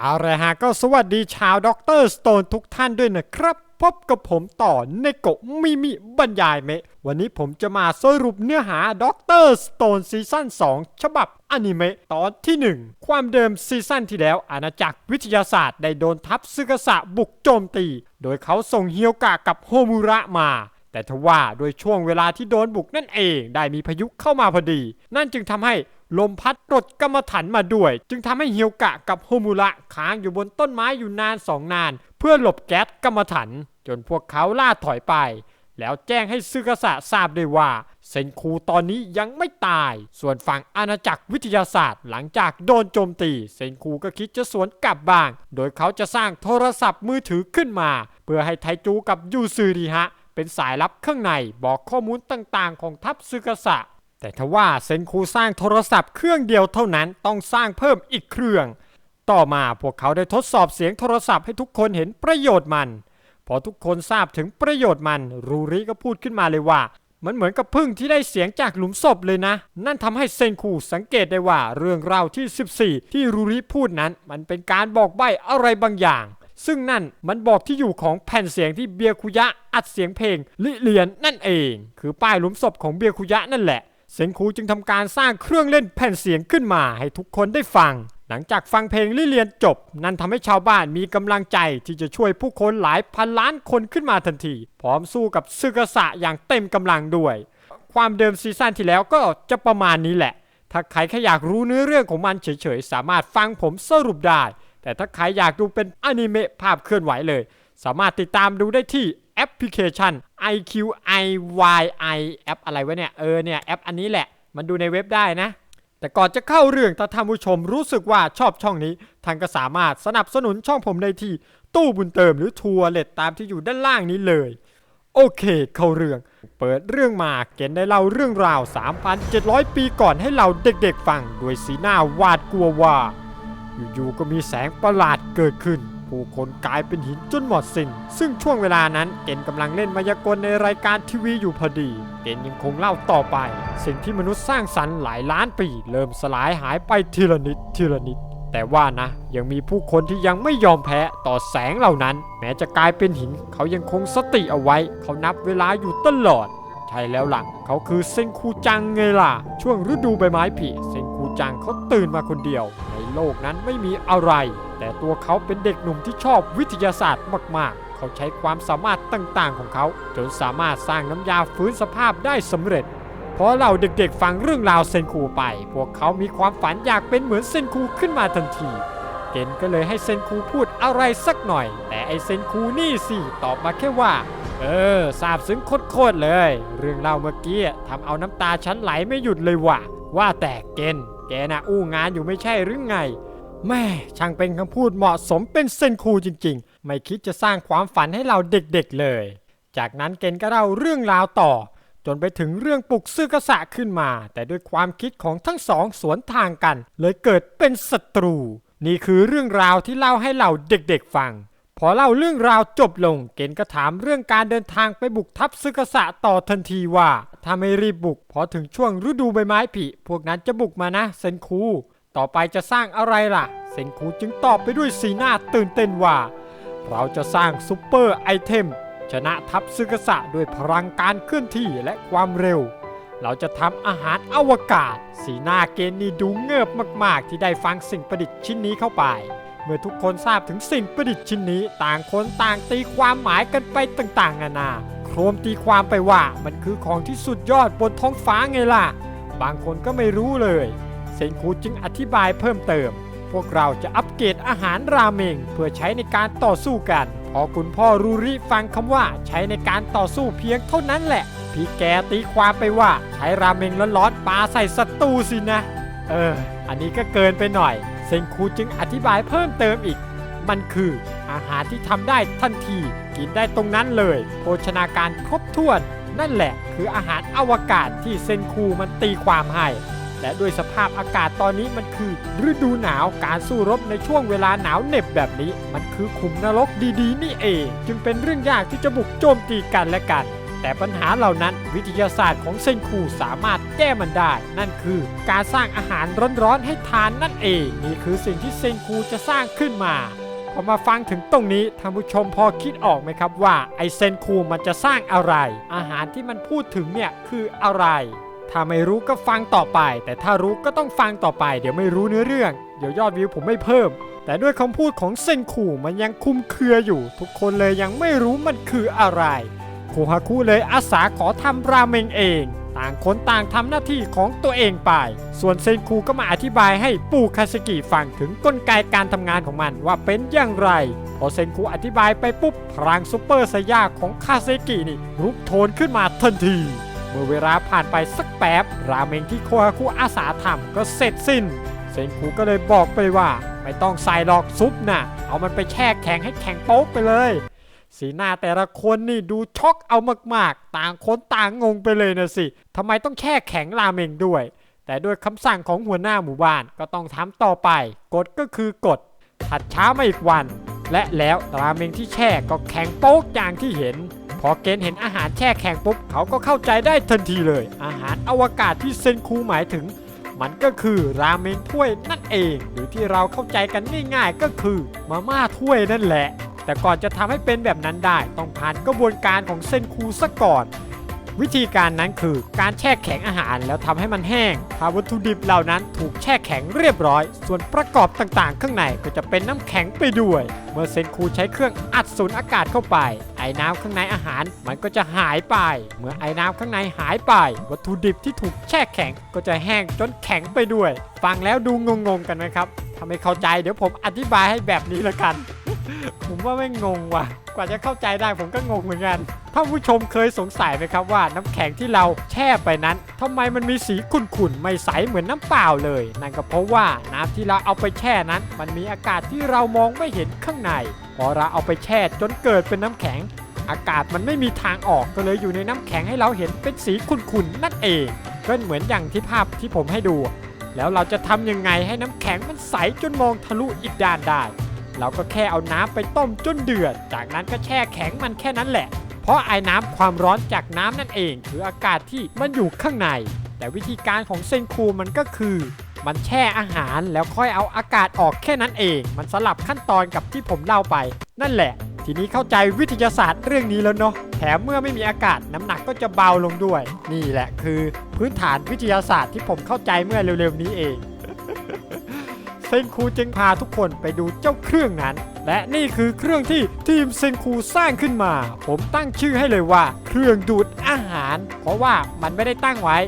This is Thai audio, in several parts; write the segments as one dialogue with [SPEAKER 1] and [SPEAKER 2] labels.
[SPEAKER 1] เอาละฮะก็สวัสดีชาวด็อกเตอร์สโตนทุกท่านด้วยนะครับ พบกับผมต่อในโกะมิมิบรรยายเมะ วันนี้ผมจะมาสรุปเนื้อหาด็อกเตอร์สโตนซีซั่น2 ฉบับอนิเมะตอนที่ 1 ความเดิมซีซั่นที่แล้ว อาณาจักรวิทยาศาสตร์ได้โดนทัพซึกษะบุกโจมตี โดยเขาส่งเฮียวกะกับโฮมุระมาแต่ทว่าโดยช่วงเวลาที่โดนบุกนั่นเอง ได้มีพายุเข้ามาพอดี นั่นจึงทำให้ ลมพัดกรดกรรมฐานมาด้วย จึงทำให้เฮียวกะกับโฮมุระค้างอยู่บนต้นไม้อยู่นานสองนาน เพื่อหลบแก๊สกรรมฐานจนพวกเขาล่าถอยไป แล้วแจ้งให้ซึกษะทราบได้ว่า เซนคูตอนนี้ยังไม่ตาย ส่วนฝั่งอาณาจักรวิทยาศาสตร์ หลังจากโดนโจมตี เซนคูก็คิดจะสวนกลับบ้าง โดยเขาจะสร้างโทรศัพท์มือถือขึ้นมา เพื่อให้ไทจูกับยูซือริฮะเป็นสายลับข้างในบอกข้อมูลต่างๆ ของทัพซึกษะ แต่ทว่าเซนคูสร้างโทรศัพท์เครื่องเดียวเท่านั้นต้องสร้างเพิ่มอีกเครื่อง ต่อมาพวกเขาได้ทดสอบเสียงโทรศัพท์ให้ทุกคนเห็นประโยชน์มัน พอทุกคนทราบถึงประโยชน์มัน รูริก็พูดขึ้นมาเลยว่า มันเหมือนกับพึ่งที่ได้เสียงจากหลุมศพเลยนะ นั่นทำให้เซนคูสังเกตได้ว่าเรื่องราวที่ 14 ที่รูริพูดนั้น มันเป็นการบอกใบ้อะไรบางอย่าง ซึ่งนั่นมันบอกที่อยู่ของแผ่นเสียงที่เบียคุยะอัดเสียงเพลงลิเลียนนั่นเอง คือป้ายหลุมศพของเบียคุยะนั่นแหละ เซนคูจึงทำการสร้างเครื่องเล่นแผ่นเสียงขึ้นมาให้ทุกคนได้ฟัง หลังจากฟังเพลงลิเลียนจบ นั่นทำให้ชาวบ้านมีกำลังใจที่จะช่วยผู้คนหลายพันล้านคนขึ้นมาทันที พร้อมสู้กับซึกษะอย่างเต็มกำลังด้วย ความเดิมซีซั่นที่แล้วก็จะประมาณนี้แหละ ถ้าใครแค่อยากรู้เนื้อเรื่องของมันเฉยๆ สามารถฟังผมสรุปได้ แต่ถ้าใครอยากดูเป็นอนิเมะภาพเคลื่อนไหวเลย สามารถติดตามดูได้ที่ แอปพลิเคชัน IQIYI แอปอะไรวะเนี่ย เออเนี่ยแอปอันนี้แหละ มันดูในเว็บได้นะ แต่ก่อนจะเข้าเรื่องถ้าท่านผู้ชมรู้สึกว่าชอบช่องนี้ ท่านก็สามารถสนับสนุนช่องผมได้ที่ตู้บุญเติมหรือทัวร์เลตตามที่อยู่ด้านล่างนี้เลย โอเค เข้าเรื่อง เปิดเรื่องมาเกณฑ์ได้เล่าเรื่องราว 3,700 ปีก่อนให้เราเด็กๆฟังด้วยสีหน้าหวาดกลัวว่า อยู่ๆก็มีแสงประหลาดเกิดขึ้น ผู้คนกลายเป็นหินจนหมดสิน้น ซึ่งช่วงเวลานั้นเกณฑ์กำลังเล่นมายากลในรายการทีวีอยู่พอดี เกณฑ์ยังคงเล่าต่อไป สิ่งที่มนุษย์สร้างสรรค์หลายล้านปี เริ่มสลายหายไปทีละนิดทีละนิด แต่ว่านะ ยังมีผู้คนที่ยังไม่ยอมแพ้ต่อแสงเหล่านั้น แม้จะกลายเป็นหิน เขายังคงสติเอาไว้ เขานับเวลาอยู่ตลอดใช่แล้วล่ะ เขาคือเซนคูจังไงล่ะ ช่วงฤดูใบไม้ผลิเซนคูจังเขาตื่นมาคนเดียว ในโลกนั้นไม่มีอะไร แต่ตัวเขาเป็นเด็กหนุ่มที่ชอบวิทยาศาสตร์มาก ๆ เขาใช้ความสามารถต่าง ๆ ของเขา จนสามารถสร้างน้ำยาฟื้นสภาพได้สำเร็จพอเราเด็กๆฟังเรื่องราวเซนคูไป พวกเขามีความฝันอยากเป็นเหมือนเซนคูขึ้นมาทันที เกนก็เลยให้เซนคูพูดอะไรสักหน่อย แต่ไอเซนคูนี่สิตอบมาแค่ว่า เออซาบซึ้งโคตรๆเลย เรื่องเล่าเมื่อกี้ทำเอาน้ำตาฉันไหลไม่หยุดเลยว่ะ ว่าแต่เกนแกน่ะอู้งานอยู่ไม่ใช่หรือไง แม่ช่างเป็นคำพูดเหมาะสมเป็นเซนคูจริง ๆ ไม่คิดจะสร้างความฝันให้เราเด็กๆเลย จากนั้นเกนก็เล่าเรื่องราวต่อ จนไปถึงเรื่องปลุกซึกษะขึ้นมา แต่ด้วยความคิดของทั้งสองสวนทางกัน เลยเกิดเป็นศัตรู นี่คือเรื่องราวที่เล่าให้เราเด็กๆฟัง พอเล่าเรื่องราวจบลง เกณฑ์ก็ถามเรื่องการเดินทางไปบุกทัพซึกษะต่อทันทีว่าถ้าไม่รีบบุกพอถึงช่วงฤดูใบไม้ผลิพวกนั้นจะบุกมานะเซนคู ต่อไปจะสร้างอะไรล่ะ เซนคูจึงตอบไปด้วยสีหน้าตื่นเต้นว่า เราจะสร้างซูเปอร์ไอเทมชนะทัพซึกษะด้วยพลังการเคลื่อนที่และความเร็ว เราจะทำอาหารอวกาศ สีหน้าเกณฑ์นี่ดูเงือบมากๆ ที่ได้ฟังสิ่งประดิษฐ์ชิ้นนี้เข้าไป เมื่อทุกคนทราบถึงสิ่งประดิษฐ์ชิ้นนี้ ต่างคนต่างตีความหมายกันไปต่างๆนานาโครมตีความไปว่ามันคือของที่สุดยอดบนท้องฟ้าไงล่ะ บางคนก็ไม่รู้เลย เซนคูจึงอธิบายเพิ่มเติม พวกเราจะอัปเกรดอาหารราเมง เพื่อใช้ในการต่อสู้กัน พอคุณพ่อรูริฟังคำว่าใช้ในการต่อสู้เพียงเท่านั้นแหละ พี่แกตีความไปว่าใช้ราเมงร้อนๆปาใส่ศัตรูสินะ เออ อันนี้ก็เกินไปหน่อย เซนคูจึงอธิบายเพิ่มเติมอีก มันคืออาหารที่ทำได้ทันที กินได้ตรงนั้นเลย โภชนาการครบถ้วน นั่นแหละ คืออาหารอวกาศที่เซนคูมันตีความให้ และด้วยสภาพอากาศตอนนี้มันคือ ฤดูหนาวการสู้รบในช่วงเวลาหนาวเหน็บแบบนี้ มันคือขุมนรกดีๆ นี่เอง จึงเป็นเรื่องยากที่จะบุกโจมตีกันและกัน แต่ปัญหาเหล่านั้นวิทยาศาสตร์ของเซนคูสามารถแก้มันได้ นั่นคือการสร้างอาหารร้อนๆให้ทานนั่นเอง นี่คือสิ่งที่เซนคูจะสร้างขึ้นมาพอมาฟังถึงตรงนี้ท่านผู้ชมพอคิดออกไหมครับว่าไอเซนคูมันจะสร้างอะไร อาหารที่มันพูดถึงเนี่ยคืออะไร ถ้าไม่รู้ก็ฟังต่อไป แต่ถ้ารู้ก็ต้องฟังต่อไป เดี๋ยวไม่รู้เนื้อเรื่อง เดี๋ยวยอดวิวผมไม่เพิ่ม แต่ด้วยคำพูดของเซนคูมันยังคุมเครืออยู่ ทุกคนเลยยังไม่รู้มันคืออะไรคูฮาคุเลยอาสาขอทำราเมงเอง ต่างคนต่างทำหน้าที่ของตัวเองไป ส่วนเซนคูก็มาอธิบายให้ปู่คาสกิฟังถึงกลไกการทำงานของมันว่าเป็นอย่างไร พอเซนคูอธิบายไปปุ๊บพลังซูเปอร์ไซย่าของคาเซกินี่รุกโทนขึ้นมาทันที เมื่อเวลาผ่านไปสักแป๊บ ราเมงที่โคฮาคุอาสาทำก็เสร็จสิ้น เซนคูก็เลยบอกไปว่า ไม่ต้องใส่หรอกซุปน่ะ เอามันไปแช่แข็งให้แข็งโป๊กไปเลย สีหน้าแต่ละคนนี่ดูช็อกเอามากๆ ต่างคนต่างงงไปเลยนะสิทำไมต้องแช่แข็งราเมงด้วย แต่ด้วยคำสั่งของหัวหน้าหมู่บ้านก็ต้องทำต่อไป กฎก็คือกฎถัดเช้ามาอีกวัน และแล้วราเมงที่แช่ก็แข็งโป๊กอย่างที่เห็น พอเกณฑ์เห็นอาหารแช่แข็งปุ๊บเขาก็เข้าใจได้ทันทีเลย อาหารอวกาศที่เซนคูหมายถึง มันก็คือราเมงถ้วยนั่นเอง หรือที่เราเข้าใจกันง่ายๆก็คือมาม่าถ้วยนั่นแหละ แต่ก่อนจะทำให้เป็นแบบนั้นได้ ต้องผ่านกระบวนการของเซนคูซะก่อน วิธีการนั้นคือการแช่แข็งอาหารแล้วทำให้มันแห้งถ้าวัตถุดิบเหล่านั้นถูกแช่แข็งเรียบร้อย ส่วนประกอบต่างๆ ข้างในก็จะเป็นน้ำแข็งไปด้วย เมื่อเซนคูใช้เครื่องอัดสูญอากาศเข้าไป อ้น้ำข้างในอาหาร มันก็จะหายไป เมื่อไอ้น้ำข้างในหายไป วัตถุดิบที่ถูกแช่แข็งก็จะแห้งจนแข็งไปด้วย ฟังแล้วดูงงๆกันไหมครับถ้าไม่เข้าใจเดี๋ยวผมอธิบายให้แบบนี้ละกัน ผมว่าไม่งงว่ะ กว่าจะเข้าใจได้ผมก็งงเหมือนกันท่านผู้ชมเคยสงสัยไหมครับว่าน้ำแข็งที่เราแช่ไปนั้นทำไมมันมีสีขุ่นๆ ไม่ใสเหมือนน้ำเปล่าเลย นั่นก็เพราะว่าน้ำที่เราเอาไปแช่นั้น มันมีอากาศที่เรามองไม่เห็นข้างใน พอเราเอาไปแช่จนเกิดเป็นน้ำแข็ง อากาศมันไม่มีทางออกก็เลยอยู่ในน้ำแข็งให้เราเห็นเป็นสีขุ่นๆ นั่นเองก็เหมือนอย่างที่ภาพที่ผมให้ดู แล้วเราจะทำยังไงให้น้ำแข็งมันใสจนมองทะลุอีกด้านได้ เราก็แค่เอาน้ำไปต้มจนเดือด จากนั้นก็แช่แข็งมันแค่นั้นแหละ เพราะไอ้น้ำความร้อนจากน้ำนั่นเอง คืออากาศที่มันอยู่ข้างใน แต่วิธีการของเซนคูมันก็คือ มันแช่อาหารแล้วค่อยเอาอากาศออกแค่นั้นเอง มันสลับขั้นตอนกับที่ผมเล่าไป นั่นแหละ ทีนี้เข้าใจวิทยาศาสตร์เรื่องนี้แล้วเนาะ แถมเมื่อไม่มีอากาศน้ำหนักก็จะเบาลงด้วย นี่แหละคือ พื้นฐานวิทยาศาสตร์ที่ผมเข้าใจเมื่อเร็วๆนี้เอง เซนคูจึงพาทุกคนไปดูเจ้าเครื่องนั้น และนี่คือเครื่องที่ทีมเซนคูสร้างขึ้นมา ผมตั้งชื่อให้เลยว่า เครื่องดูดอาหาร เพราะว่ามันไม่ได้ตั้งไว้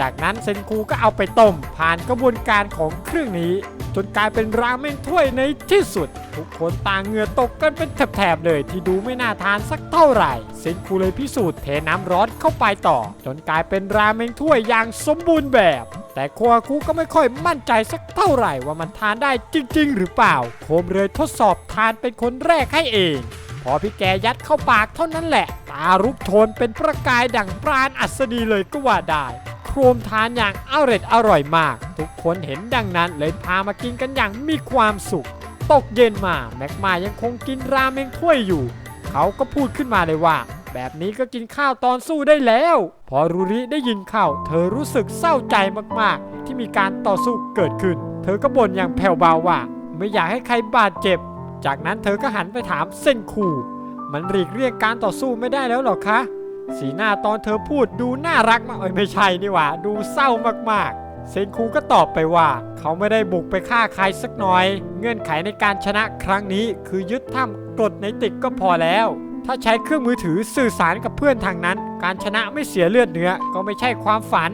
[SPEAKER 1] จากนั้นเซนคูก็เอาไปต้ม ผ่านกระบวนการของเครื่องนี้ จนกลายเป็นราเมงถ้วยในที่สุด ทุกคนต่างเหงื่อตกกันเป็นแถบๆเลยที่ดูไม่น่าทานสักเท่าไหร่ เซนคูเลยพิสูจน์เทน้ำร้อนเข้าไปต่อ จนกลายเป็นราเมงถ้วยอย่างสมบูรณ์แบบ แต่โคอาคุก็ไม่ค่อยมั่นใจสักเท่าไหร่ว่ามันทานได้จริง ๆ หรือเปล่า โคมเลยทดสอบทานเป็นคนแรกให้เองพอพี่แกยัดเข้าปากเท่านั้นแหละ ตารุกโชนเป็นประกายดั่งปราณอัศนีเลยก็ว่าได้ ครมทานอย่างอร่อยอร่อยมาก ทุกคนเห็นดังนั้นเลยพามากินกันอย่างมีความสุข ตกเย็นมาแม็กมายังคงกินราเมงถ้วยอยู่ เขาก็พูดขึ้นมาเลยว่า แบบนี้ก็กินข้าวตอนสู้ได้แล้ว พอรูริได้ยินเข่าเธอรู้สึกเศร้าใจมากๆ ที่มีการต่อสู้เกิดขึ้น เธอก็บ่นอย่างแผ่วเบาว่า ไม่อยากให้ใครบาดเจ็บ จากนั้นเธอก็หันไปถามเส้นคูมันหลีกเลี่ยงการต่อสู้ไม่ได้แล้วหรอคะ สีหน้าตอนเธอพูดดูน่ารักมากเอ้ยไม่ใช่นี่หว่า ดูเศร้ามากๆ เซนคูก็ตอบไปว่า เขาไม่ได้บุกไปฆ่าใครสักหน่อย เงื่อนไขในการชนะครั้งนี้คือยึดถ้ำกดในติกก็พอแล้ว ถ้าใช้เครื่องมือถือสื่อสารกับเพื่อนทางนั้น การชนะไม่เสียเลือดเนื้อก็ไม่ใช่ความฝัน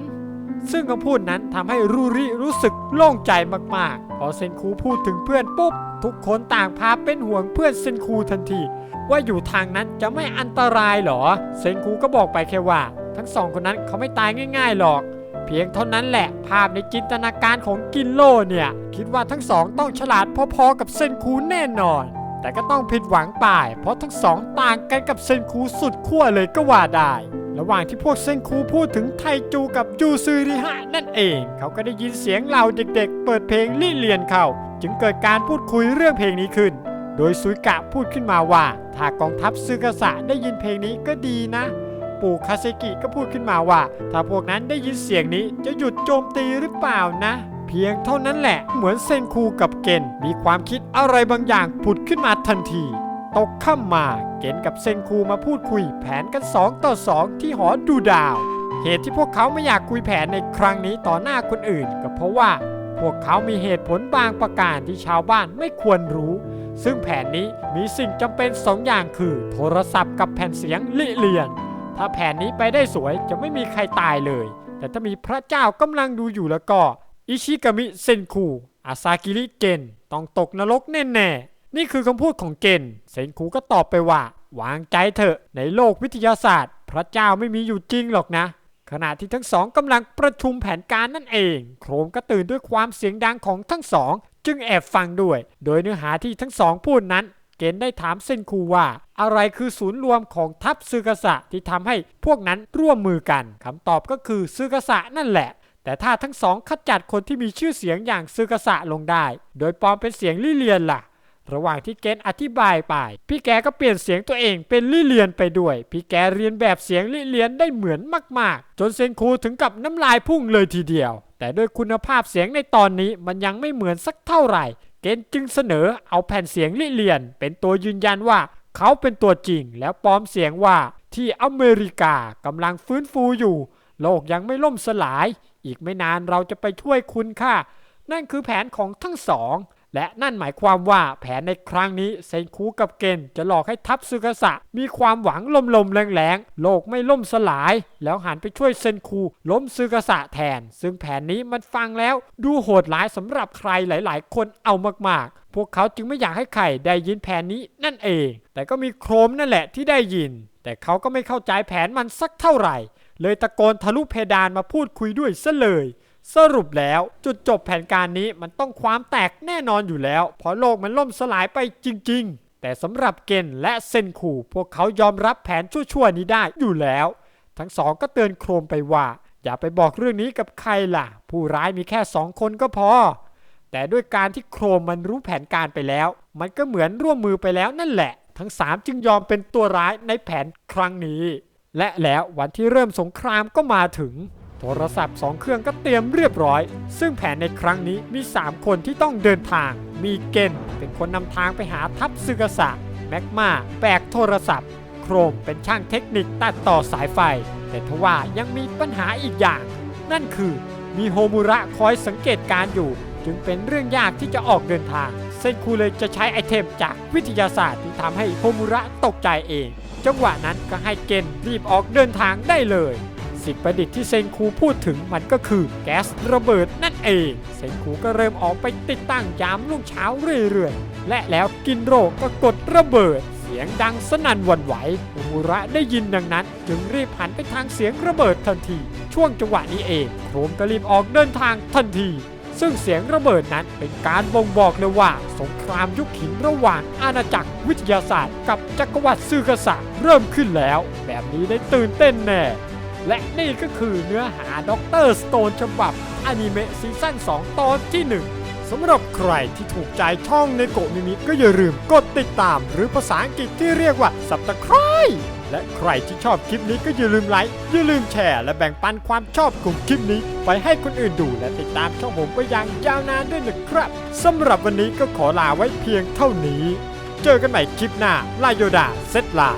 [SPEAKER 1] ซึ่งคำพูดนั้นทำให้รูริรู้สึกโล่งใจมากๆ พอเซนคูพูดถึงเพื่อนปุ๊บทุกคนต่างพาเป็นห่วงเพื่อนเซนคูทันที ว่าอยู่ทางนั้นจะไม่อันตรายหรอ เซนคูก็บอกไปแค่ว่า ทั้งสองคนนั้นเขาไม่ตายง่าย ๆหรอก เพียงเท่านั้นแหละ ภาพในจินตนาการของกินโลเนี่ย คิดว่าทั้งสองต้องฉลาดพอๆกับเซนคูแน่นอน แต่ก็ต้องผิดหวังไปเพราะทั้งสองต่างกันกับเซนคูสุดขั้วเลยก็ว่าได้ระหว่างที่พวกเซนคูพูดถึงไทจูกับยูซืริฮะนั่นเอง เขาก็ได้ยินเสียงเหล่าเด็กๆ เปิดเพลงลี่เลียนเขาจึงเกิดการพูดคุยเรื่องเพลงนี้ขึ้น โดยซุยกะพูดขึ้นมาว่า ถ้ากองทัพซึกาสะได้ยินเพลงนี้ก็ดีนะ ปู่คาเซกิก็พูดขึ้นมาว่า ถ้าพวกนั้นได้ยินเสียงนี้จะหยุดโจมตีหรือเปล่านะ เพียงเท่านั้นแหละ เหมือนเซนคูกับเกนมีความคิดอะไรบางอย่างผุดขึ้นมาทันทีตกค่ำมาเกนกับเซนคูมาพูดคุยแผนกัน 2 ต่อ 2 ที่หอดูดาว เหตุที่พวกเขาไม่อยากคุยแผนในครั้งนี้ต่อหน้าคนอื่น ก็เพราะว่า พวกเขามีเหตุผลบางประการที่ชาวบ้านไม่ควรรู้ ซึ่งแผนนี้มีสิ่งจำเป็นสองอย่างคือ โทรศัพท์กับแผ่นเสียงลิเลียน ถ้าแผนนี้ไปได้สวยจะไม่มีใครตายเลย แต่ถ้ามีพระเจ้ากำลังดูอยู่แล้วก็ อิชิกามิเซนคูอาซากิริเกนต้องตกนรกแน่ๆ นี่คือคำพูดของเกนเซนคูก็ตอบไปว่า วางใจเถอะในโลกวิทยาศาสตร์ พระเจ้าไม่มีอยู่จริงหรอกนะ ขณะที่ทั้งสองกำลังประชุมแผนการนั่นเอง โครมก็ตื่นด้วยความเสียงดังของทั้งสอง จึงแอบฟังด้วย โดยเนื้อหาที่ทั้งสองพูดนั้น เกนได้ถามเซนคูว่า อะไรคือศูนย์รวมของทัพซึกษะที่ทำให้พวกนั้นร่วมมือกันคำตอบก็คือซึกษะนั่นแหละ แต่ถ้าทั้งสองขจัดคนที่มีชื่อเสียงอย่างซึกษะลงได้ โดยปลอมเป็นเสียงลิเลียนล่ะ ระหว่างที่เกนอธิบายไป พี่แกก็เปลี่ยนเสียงตัวเองเป็นลิเลียนไปด้วย พี่แกเรียนแบบเสียงลิเลียนได้เหมือนมากๆ จนเซนคูถึงกับน้ำลายพุ่งเลยทีเดียว แต่ด้วยคุณภาพเสียงในตอนนี้มันยังไม่เหมือนสักเท่าไหร่ เกนจึงเสนอเอาแผ่นเสียงลิเลียน เป็นตัวยืนยันว่า เขาเป็นตัวจริง แล้วปลอมเสียงว่าที่อเมริกากำลังฟื้นฟูอยู่ โลกยังไม่ล่มสลาย อีกไม่นานเราจะไปช่วยคุณค่ะ นั่นคือแผนของทั้งสอง และนั่นหมายความว่าแผนในครั้งนี้เซนคูกับเกนจะหลอกให้ทัพซึกษะมีความหวังลมๆแรงๆ โลกไม่ล่มสลาย แล้วหันไปช่วยเซนคูล้มซึกษะแทน ซึ่งแผนนี้มันฟังแล้วดูโหดร้ายสำหรับใครหลายๆ คนเอามากๆ พวกเขาจึงไม่อยากให้ใครได้ยินแผนนี้นั่นเอง แต่ก็มีโครมนั่นแหละที่ได้ยิน แต่เขาก็ไม่เข้าใจแผนมันสักเท่าไหร่ เลยตะโกนทะลุเพดานมาพูดคุยด้วยซะเลย สรุปแล้วจุดจบแผนการนี้มันต้องความแตกแน่นอนอยู่แล้ว เพราะโลกมันล่มสลายไปจริง ๆ แต่สำหรับเกนและเซนคูพวกเขายอมรับแผนชั่วๆนี้ได้อยู่แล้ว ทั้งสองก็เตือนโครมไปว่า อย่าไปบอกเรื่องนี้กับใครล่ะ ผู้ร้ายมีแค่สองคนก็พอ แต่ด้วยการที่โครมมันรู้แผนการไปแล้ว มันก็เหมือนร่วมมือไปแล้วนั่นแหละ ทั้งสามจึงยอมเป็นตัวร้ายในแผนครั้งนี้ และแล้ววันที่เริ่มสงครามก็มาถึง โทรศัพท์สองเครื่องก็เตรียมเรียบร้อย ซึ่งแผนในครั้งนี้มี 3 คนที่ต้องเดินทาง มีเกนเป็นคนนำทางไปหาทัพซึกษะแมกมาแบกโทรศัพท์ โครมเป็นช่างเทคนิคตัดต่อสายไฟ แต่ทว่ายังมีปัญหาอีกอย่าง นั่นคือมีโฮมุระคอยสังเกตการ์อยู่ จึงเป็นเรื่องยากที่จะออกเดินทาง เซนคูเลยจะใช้ไอเทมจากวิทยาศาสตร์ที่ทำให้โฮมุระตกใจเอง จังหวะนั้นก็ให้เกนรีบออกเดินทางได้เลย สิ่งประดิษฐ์ที่เซนคูพูดถึงมันก็คือแก๊สระเบิดนั่นเอง เซนคูก็เริ่มออกไปติดตั้งยามรุ่งเช้าเรื่อยๆ และแล้วกินโรก็กดระเบิด เสียงดังสนั่นวั่นไหวอมุระได้ยินดังนั้น จึงรีบหันไปทางเสียงระเบิดทันที ช่วงจังหวะนี้เองโครมก็รีบออกเดินทางทันทีซึ่งเสียงระเบิดนั้นเป็นการบ่งบอกเลยว่า สงครามยุคหินระหว่างอาณาจักรวิทยาศาสตร์ กับจักรวรรดิซึกษะเริ่มขึ้นแล้ว แบบนี้ได้ตื่นเต้นแน่ และนี่ก็คือเนื้อหาด็อกเตอร์สโตนฉบับอนิเมะซีซั่น 2 ตอนที่ 1 สำหรับใครที่ถูกใจช่องในโกมิมิก็อย่าลืมกดติดตาม หรือภาษาอังกฤษที่เรียกว่า subscribe และใครที่ชอบคลิปนี้ก็อย่าลืมไลค์ อย่าลืมแชร์ และแบ่งปันความชอบของคลิปนี้ ไปให้คนอื่นดูและติดตามช่องผมไปอย่างยาวนานด้วยนะครับสำหรับวันนี้ก็ขอลาไว้เพียงเท่านี้ เจอกันใหม่คลิปหน้าลาโยดาเซตลา